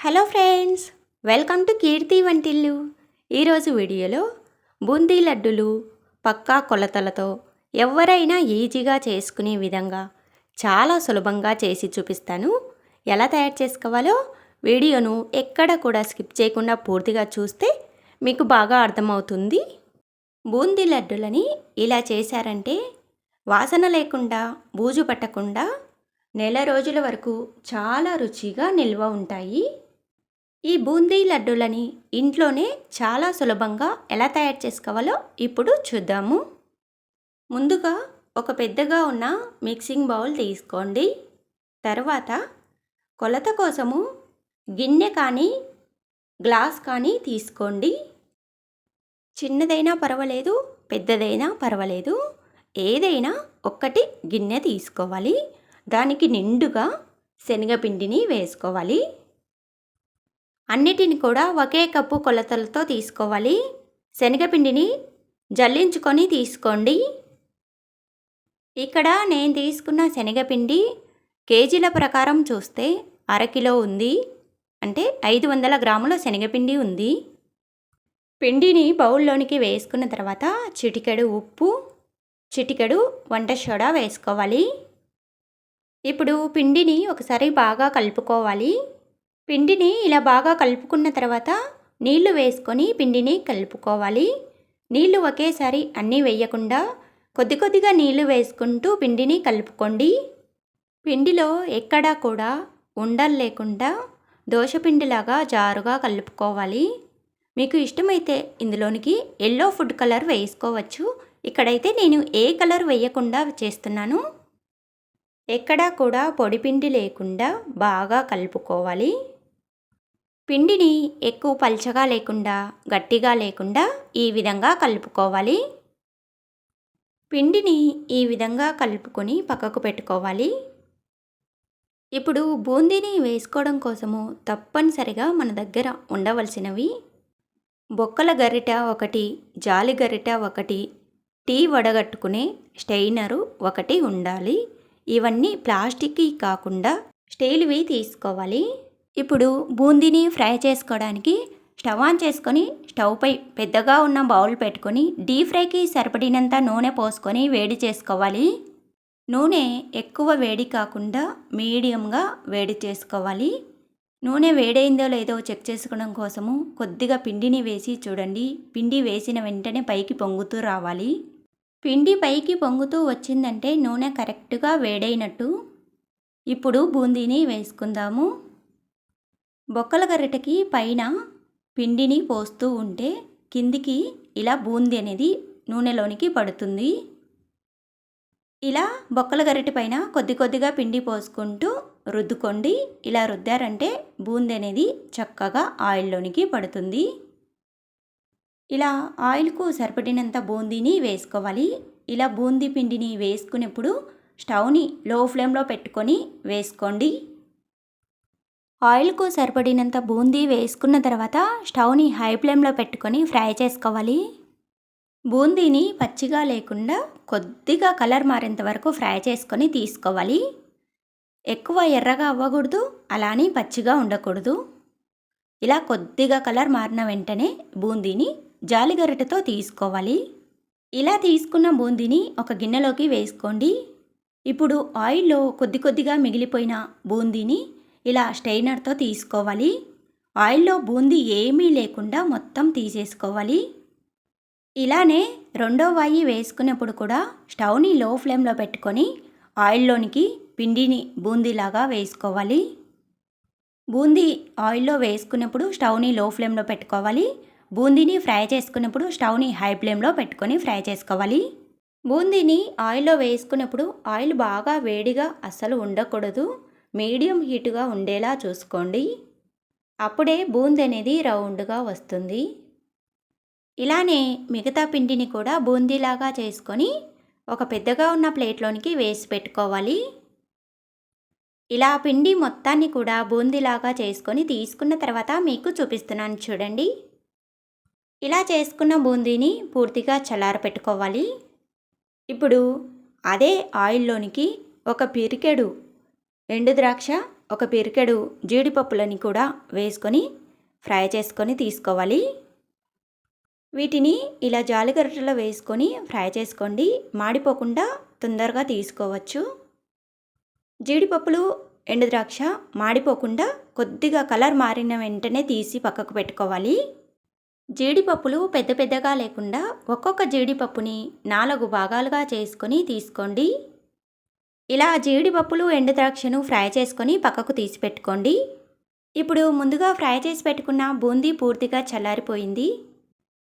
Hello friends welcome to Keerthi వంటిల్లు. ఈరోజు వీడియోలో బూందీ లడ్డులు పక్కా కొలతలతో ఎవరైనా ఈజీగా చేసుకునే విధంగా చాలా సులభంగా చేసి చూపిస్తాను. ఎలా తయారు చేసుకోవాలో వీడియోను ఎక్కడ కూడా స్కిప్ చేయకుండా పూర్తిగా చూస్తే మీకు బాగా అర్థమవుతుంది. బూందీ లడ్డులని ఇలా చేశారంటే వాసన లేకుండా బూజు పట్టకుండా నెల రోజుల వరకు చాలా రుచిగా నిల్వ ఉంటాయి. ఈ బూందీ లడ్డూలని ఇంట్లోనే చాలా సులభంగా ఎలా తయారు చేసుకోవాలో ఇప్పుడు చూద్దాము. ముందుగా ఒక పెద్దగా ఉన్న మిక్సింగ్ బౌల్ తీసుకోండి. తర్వాత కొలత కోసము గిన్నె కానీ గ్లాస్ కానీ తీసుకోండి. చిన్నదైనా పర్వాలేదు పెద్దదైనా పర్వాలేదు. ఏదైనా ఒక్కటి గిన్నె తీసుకోవాలి. దానికి నిండుగా శనగపిండిని వేసుకోవాలి. అన్నిటిని కూడా ఒకే కప్పు కొలతలతో తీసుకోవాలి. శనగపిండిని జల్లించుకొని తీసుకోండి. ఇక్కడ నేను తీసుకున్న శనగపిండి కేజీల ప్రకారం చూస్తే అరకిలో ఉంది. అంటే ఐదు వందల గ్రాముల శనగపిండి ఉంది. పిండిని బౌల్లోనికి వేసుకున్న తర్వాత చిటికెడు ఉప్పు చిటికెడు వంట సోడా వేసుకోవాలి. ఇప్పుడు పిండిని ఒకసారి బాగా కలుపుకోవాలి. పిండిని ఇలా బాగా కలుపుకున్న తర్వాత నీళ్ళు వేసుకొని పిండిని కలుపుకోవాలి. నీళ్ళు ఒకేసారి అన్నీ వేయకుండా కొద్ది కొద్దిగా నీళ్ళు వేసుకుంటూ పిండిని కలుపుకోండి. పిండిలో ఎక్కడా కూడా ఉండలు లేకుండా దోశపిండిలాగా జారుగా కలుపుకోవాలి. మీకు ఇష్టమైతే ఇందులోనికి ఎల్లో ఫుడ్ కలర్ వేసుకోవచ్చు. ఇక్కడైతే నేను ఏ కలర్ వేయకుండా చేస్తున్నాను. ఎక్కడా కూడా పొడిపిండి లేకుండా బాగా కలుపుకోవాలి. పిండిని ఎక్కువ పల్చగా లేకుండా గట్టిగా లేకుండా ఈ విధంగా కలుపుకోవాలి. పిండిని ఈ విధంగా కలుపుకొని పక్కకు పెట్టుకోవాలి. ఇప్పుడు బూందీని వేసుకోవడం కోసము తప్పనిసరిగా మన దగ్గర ఉండవలసినవి బొక్కల గరిట ఒకటి జాలి గరిట ఒకటి టీ వడగట్టుకునే స్టెయినరు ఒకటి ఉండాలి. ఇవన్నీ ప్లాస్టిక్వి కాకుండా స్టీల్వి తీసుకోవాలి. ఇప్పుడు బూందీని ఫ్రై చేసుకోవడానికి స్టవ్ ఆన్ చేసుకొని స్టవ్ పై పెద్దగా ఉన్న బౌల్ పెట్టుకొని డీప్ ఫ్రైకి సరిపడినంత నూనె పోసుకొని వేడి చేసుకోవాలి. నూనె ఎక్కువ వేడి కాకుండా మీడియంగా వేడి చేసుకోవాలి. నూనె వేడైందో లేదో చెక్ చేసుకోవడం కోసము కొద్దిగా పిండిని వేసి చూడండి. పిండి వేసిన వెంటనే పైకి పొంగుతూ రావాలి. పిండి పైకి పొంగుతూ వచ్చిందంటే నూనె కరెక్ట్గా వేడైనట్టు. ఇప్పుడు బూందీని వేసుకుందాము. బొక్కల గరిటకి పైన పిండిని పోస్తూ ఉంటే కిందికి ఇలా బూంది అనేది నూనెలోనికి పడుతుంది. ఇలా బొక్కల గరిటె పైన కొద్ది కొద్దిగా పిండి పోసుకుంటూ రుద్దుకోండి. ఇలా రుద్దారంటే బూంది అనేది చక్కగా ఆయిల్లోనికి పడుతుంది. ఇలా ఆయిల్కు సరిపడినంత బూందీని వేసుకోవాలి. ఇలా బూందీ పిండిని వేసుకునేప్పుడు స్టవ్ని లో ఫ్లేమ్లో పెట్టుకొని వేసుకోండి. ఆయిల్కు సరిపడినంత బూందీ వేసుకున్న తర్వాత స్టవ్ని హై ఫ్లేమ్లో పెట్టుకొని ఫ్రై చేసుకోవాలి. బూందీని పచ్చిగా లేకుండా కొద్దిగా కలర్ మారేంత వరకు ఫ్రై చేసుకొని తీసుకోవాలి. ఎక్కువ ఎర్రగా అవ్వకూడదు అలానే పచ్చిగా ఉండకూడదు. ఇలా కొద్దిగా కలర్ మారిన వెంటనే బూందీని జాలిగరిటతో తీసుకోవాలి. ఇలా తీసుకున్న బూందీని ఒక గిన్నెలోకి వేసుకోండి. ఇప్పుడు ఆయిల్లో కొద్ది కొద్దిగా మిగిలిపోయిన బూందీని ఇలా స్టెయినర్తో తీసుకోవాలి. ఆయిల్లో బూందీ ఏమీ లేకుండా మొత్తం తీసేసుకోవాలి. ఇలానే రెండో వాయి వేసుకునేప్పుడు కూడా స్టవ్ని లో ఫ్లేమ్లో పెట్టుకొని ఆయిల్లోనికి పిండిని బూందీలాగా వేసుకోవాలి. బూందీ ఆయిల్లో వేసుకున్నప్పుడు స్టవ్ని లో ఫ్లేమ్లో పెట్టుకోవాలి. బూందీని ఫ్రై చేసుకున్నప్పుడు స్టవ్ని హై ఫ్లేమ్లో పెట్టుకొని ఫ్రై చేసుకోవాలి. బూందీని ఆయిల్లో వేసుకున్నప్పుడు ఆయిల్ బాగా వేడిగా అస్సలు ఉండకూడదు. మీడియం హీటుగా ఉండేలా చూసుకోండి. అప్పుడే బూందీ అనేది రౌండ్గా వస్తుంది. ఇలానే మిగతా పిండిని కూడా బూందీలాగా చేసుకొని ఒక పెద్దగా ఉన్న ప్లేట్లోనికి వేసి పెట్టుకోవాలి. ఇలా పిండి మొత్తాన్ని కూడా బూందీలాగా చేసుకొని తీసుకున్న తర్వాత మీకు చూపిస్తున్నాను చూడండి. ఇలా చేసుకున్న బూందీని పూర్తిగా చల్లార పెట్టుకోవాలి ఇప్పుడు అదే ఆయిల్లోనికి ఒక పిరికెడు ఎండు ద్రాక్ష ఒక పిరికెడు జీడిపప్పులని కూడా వేసుకొని ఫ్రై చేసుకొని తీసుకోవాలి. వీటిని ఇలా జాలిగరటలో వేసుకొని ఫ్రై చేసుకోండి. మాడిపోకుండా తొందరగా తీసుకోవచ్చు. జీడిపప్పులు ఎండు ద్రాక్ష మాడిపోకుండా కొద్దిగా కలర్ మారిన వెంటనే తీసి పక్కకు పెట్టుకోవాలి. జీడిపప్పులు పెద్ద పెద్దగా లేకుండా ఒక్కొక్క జీడిపప్పుని నాలుగు భాగాలుగా చేసుకొని తీసుకోండి. ఇలా జీడిపప్పులు ఎండుద్రాక్షను ఫ్రై చేసుకొని పక్కకు తీసి పెట్టుకోండి ఇప్పుడు ముందుగా ఫ్రై చేసి పెట్టుకున్న బూందీ పూర్తిగా చల్లారిపోయింది.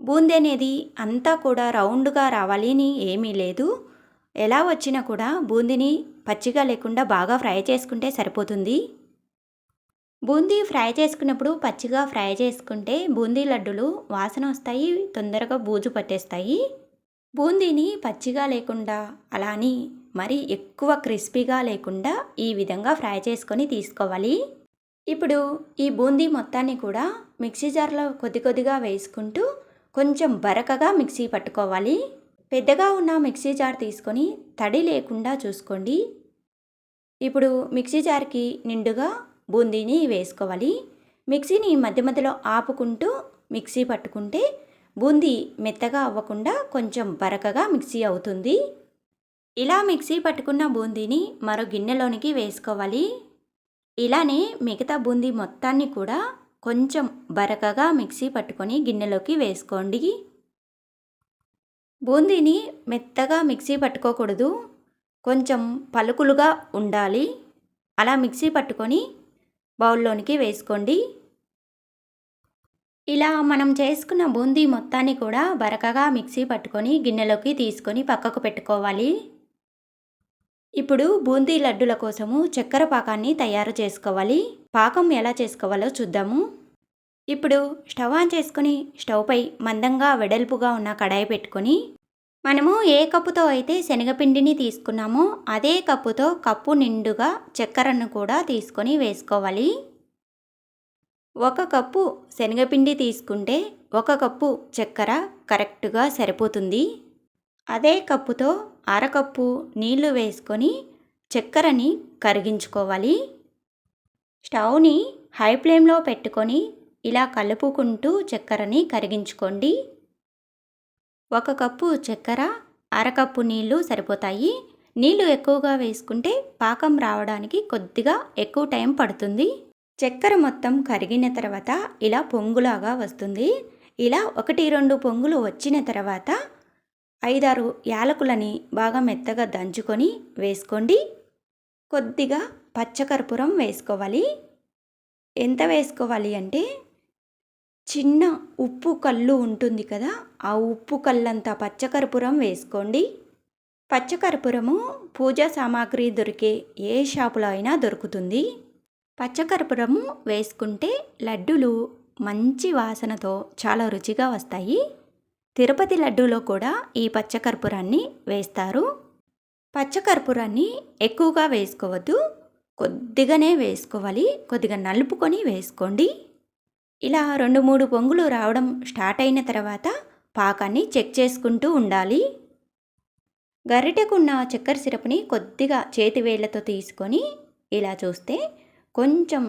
బూందీ అనేది అంతా కూడా రౌండ్గా రావాలి అని ఏమీ లేదు. ఎలా వచ్చినా కూడా బూందీని పచ్చిగా లేకుండా బాగా ఫ్రై చేసుకుంటే సరిపోతుంది. బూందీ ఫ్రై చేసుకున్నప్పుడు పచ్చిగా ఫ్రై చేసుకుంటే బూందీ లడ్డులు వాసన వస్తాయి తొందరగా బూజు పట్టేస్తాయి. బూందీని పచ్చిగా లేకుండా అలాని మరి ఎక్కువ క్రిస్పీగా లేకుండా ఈ విధంగా ఫ్రై చేసుకొని తీసుకోవాలి. ఇప్పుడు ఈ బూందీ మొత్తాన్ని కూడా మిక్సీ జార్లో కొద్ది కొద్దిగా వేసుకుంటూ కొంచెం బరకగా మిక్సీ పట్టుకోవాలి. పెద్దగా ఉన్న మిక్సీ జార్ తీసుకొని తడి లేకుండా చూసుకోండి. ఇప్పుడు మిక్సీ జార్కి నిండుగా బూందీని వేసుకోవాలి. మిక్సీని మధ్య మధ్యలో ఆపుకుంటూ మిక్సీ పట్టుకుంటే బూందీ మెత్తగా అవ్వకుండా కొంచెం బరకగా మిక్సీ అవుతుంది. ఇలా మిక్సీ పట్టుకున్న బూందీని మరో గిన్నెలోనికి వేసుకోవాలి. ఇలానే మిగతా బూందీ మొత్తాన్ని కూడా కొంచెం బరకగా మిక్సీ పట్టుకొని గిన్నెలోకి వేసుకోండి. బూందీని మెత్తగా మిక్సీ పట్టుకోకూడదు. కొంచెం పలుకులుగా ఉండాలి. అలా మిక్సీ పట్టుకొని బౌల్లోనికి వేసుకోండి. ఇలా మనం చేసుకున్న బూందీ మొత్తాన్ని కూడా బరకగా మిక్సీ పట్టుకొని గిన్నెలోకి తీసుకొని పక్కకు పెట్టుకోవాలి. ఇప్పుడు బూందీ లడ్డుల కోసము చక్కెర పాకాన్ని తయారు చేసుకోవాలి. పాకం ఎలా చేసుకోవాలో చూద్దాము. ఇప్పుడు స్టవ్ ఆన్ చేసుకుని స్టవ్పై మందంగా వెడల్పుగా ఉన్న కడాయి పెట్టుకొని మనము ఏ కప్పుతో అయితే శనగపిండిని తీసుకున్నామో అదే కప్పుతో కప్పు నిండుగా చక్కెరను కూడా తీసుకొని వేసుకోవాలి. ఒక కప్పు శనగపిండి తీసుకుంటే ఒక కప్పు చక్కెర కరెక్ట్గా సరిపోతుంది. అదే కప్పుతో అరకప్పు నీళ్ళు వేసుకొని చక్కెరని కరిగించుకోవాలి. స్టవ్ని హై ఫ్లేమ్లో పెట్టుకొని ఇలా కలుపుకుంటూ చక్కెరని కరిగించుకోండి. ఒక కప్పు చక్కెర అరకప్పు నీళ్ళు సరిపోతాయి. నీళ్ళు ఎక్కువగా వేసుకుంటే పాకం రావడానికి కొద్దిగా ఎక్కువ టైం పడుతుంది. చక్కెర మొత్తం కరిగిన తర్వాత ఇలా పొంగులాగా వస్తుంది. ఇలా ఒకటి రెండు పొంగులు వచ్చిన తర్వాత ఐదారు యాలకులని బాగా మెత్తగా దంచుకొని వేసుకోండి. కొద్దిగా పచ్చకర్పూరం వేసుకోవాలి. ఎంత వేసుకోవాలి అంటే చిన్న ఉప్పు కళ్ళు ఉంటుంది కదా ఆ ఉప్పు కళ్ళంతా పచ్చకర్పూరం వేసుకోండి. పచ్చకర్పూరము పూజా సామాగ్రి దొరికే ఏ షాపులో అయినా దొరుకుతుంది. పచ్చకర్పూరము వేసుకుంటే లడ్డులు మంచి వాసనతో చాలా రుచిగా వస్తాయి. తిరుపతి లడ్డూలో కూడా ఈ పచ్చకర్పూరాన్ని వేస్తారు. పచ్చకర్పూరాన్ని ఎక్కువగా వేసుకోవద్దు. కొద్దిగానే వేసుకోవాలి. కొద్దిగా నలుపుకొని వేసుకోండి. ఇలా రెండు మూడు పొంగులు రావడం స్టార్ట్ అయిన తర్వాత పాకాన్ని చెక్ చేసుకుంటూ ఉండాలి. గరిటెకున్న చక్కెర సిరప్ని కొద్దిగా చేతి వేళ్ళతో తీసుకొని ఇలా చూస్తే కొంచెం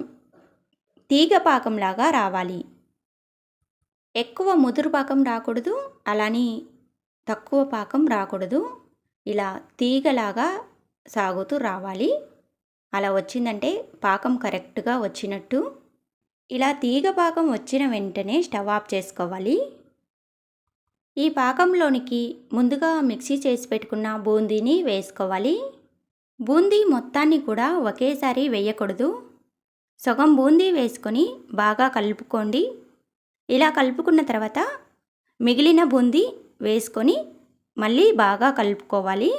తీగ పాకంలాగా రావాలి. ఎక్కువ ముదురు పాకం రాకూడదు అలానే తక్కువ పాకం రాకూడదు. ఇలా తీగలాగా సాగుతూ రావాలి. అలా వచ్చిందంటే పాకం కరెక్ట్గా వచ్చినట్టు. ఇలా తీగ పాకం వచ్చిన వెంటనే స్టవ్ ఆఫ్ చేసుకోవాలి. ఈ పాకంలోనికి ముందుగా మిక్సీ చేసి పెట్టుకున్న బూందీని వేసుకోవాలి. బూందీ మొత్తాన్ని కూడా ఒకేసారి వేయకూడదు. సగం బూందీ వేసుకొని బాగా కలుపుకోండి. ఇలా కలుపుకున్న తర్వాత మిగిలిన బూందీ వేసుకొని మళ్ళీ బాగా కలుపుకోవాలి.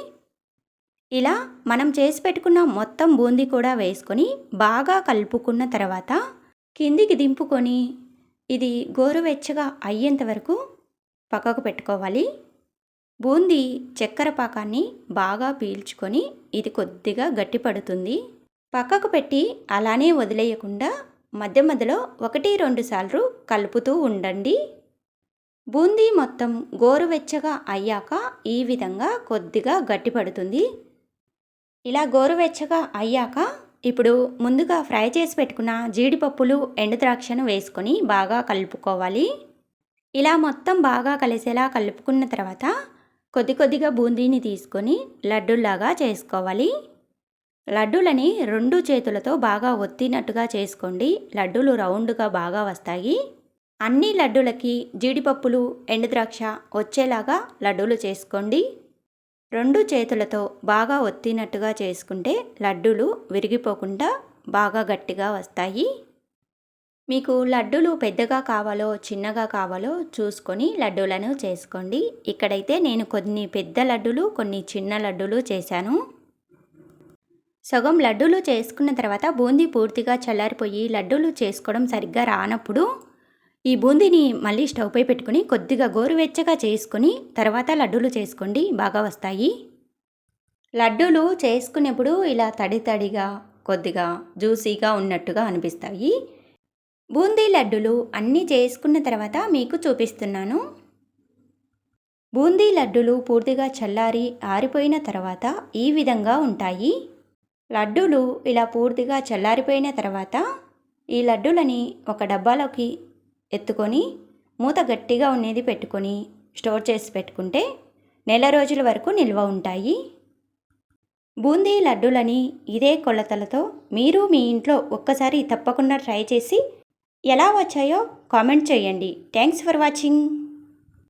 ఇలా మనం చేసి పెట్టుకున్న మొత్తం బూందీ కూడా వేసుకొని బాగా కలుపుకున్న తర్వాత కిందికి దింపుకొని ఇది గోరువెచ్చగా అయ్యేంత వరకు పక్కకు పెట్టుకోవాలి. బూందీ చక్కెర పాకాన్ని బాగా పీల్చుకొని ఇది కొద్దిగా గట్టిపడుతుంది. పక్కకు పెట్టి అలానే వదిలేయకుండా మధ్య మధ్యలో ఒకటి రెండు సార్లు కలుపుతూ ఉండండి. బూందీ మొత్తం గోరువెచ్చగా అయ్యాక ఈ విధంగా కొద్దిగా గట్టిపడుతుంది. ఇలా గోరువెచ్చగా అయ్యాక ఇప్పుడు ముందుగా ఫ్రై చేసి పెట్టుకున్న జీడిపప్పులు ఎండుద్రాక్షను వేసుకొని బాగా కలుపుకోవాలి. ఇలా మొత్తం బాగా కలిసేలా కలుపుకున్న తర్వాత కొద్ది కొద్దిగా బూందీని తీసుకొని లడ్డూల్లాగా చేసుకోవాలి. లడ్డూలని రెండు చేతులతో బాగా ఒత్తినట్టుగా చేసుకోండి. లడ్డూలు రౌండ్గా బాగా వస్తాయి. అన్ని లడ్డూలకి జీడిపప్పులు ఎండుద్రాక్ష వచ్చేలాగా లడ్డూలు చేసుకోండి. రెండు చేతులతో బాగా ఒత్తినట్టుగా చేసుకుంటే లడ్డూలు విరిగిపోకుండా బాగా గట్టిగా వస్తాయి. మీకు లడ్డూలు పెద్దగా కావాలో చిన్నగా కావాలో చూసుకొని లడ్డూలను చేసుకోండి. ఇక్కడైతే నేను కొన్ని పెద్ద లడ్డూలు కొన్ని చిన్న లడ్డూలు చేశాను. సగం లడ్డూలు చేసుకున్న తర్వాత బూందీ పూర్తిగా చల్లారిపోయి లడ్డూలు చేసుకోవడం సరిగ్గా రానప్పుడు ఈ బూందీని మళ్ళీ స్టవ్పై పెట్టుకుని కొద్దిగా గోరువెచ్చగా చేసుకుని తర్వాత లడ్డూలు చేసుకోండి బాగా వస్తాయి. లడ్డూలు చేసుకునేప్పుడు ఇలా తడి తడిగా కొద్దిగా జ్యూసీగా ఉన్నట్టుగా అనిపిస్తాయి. బూందీ లడ్డులు అన్నీ చేసుకున్న తర్వాత మీకు చూపిస్తున్నాను. బూందీ లడ్డులు పూర్తిగా చల్లారి ఆరిపోయిన తర్వాత ఈ విధంగా ఉంటాయి. లడ్డూలు ఇలా పూర్తిగా చల్లారిపోయిన తర్వాత ఈ లడ్డూలని ఒక డబ్బాలోకి ఎత్తుకొని మూత గట్టిగా ఉండేది పెట్టుకొని స్టోర్ చేసి పెట్టుకుంటే నెల రోజుల వరకు నిల్వ ఉంటాయి. బూందీ లడ్డూలని ఇదే కొలతలతో మీరు మీ ఇంట్లో ఒక్కసారి తప్పకుండా ట్రై చేసి ఎలా వచ్చాయో కామెంట్ చేయండి. Thanks for watching.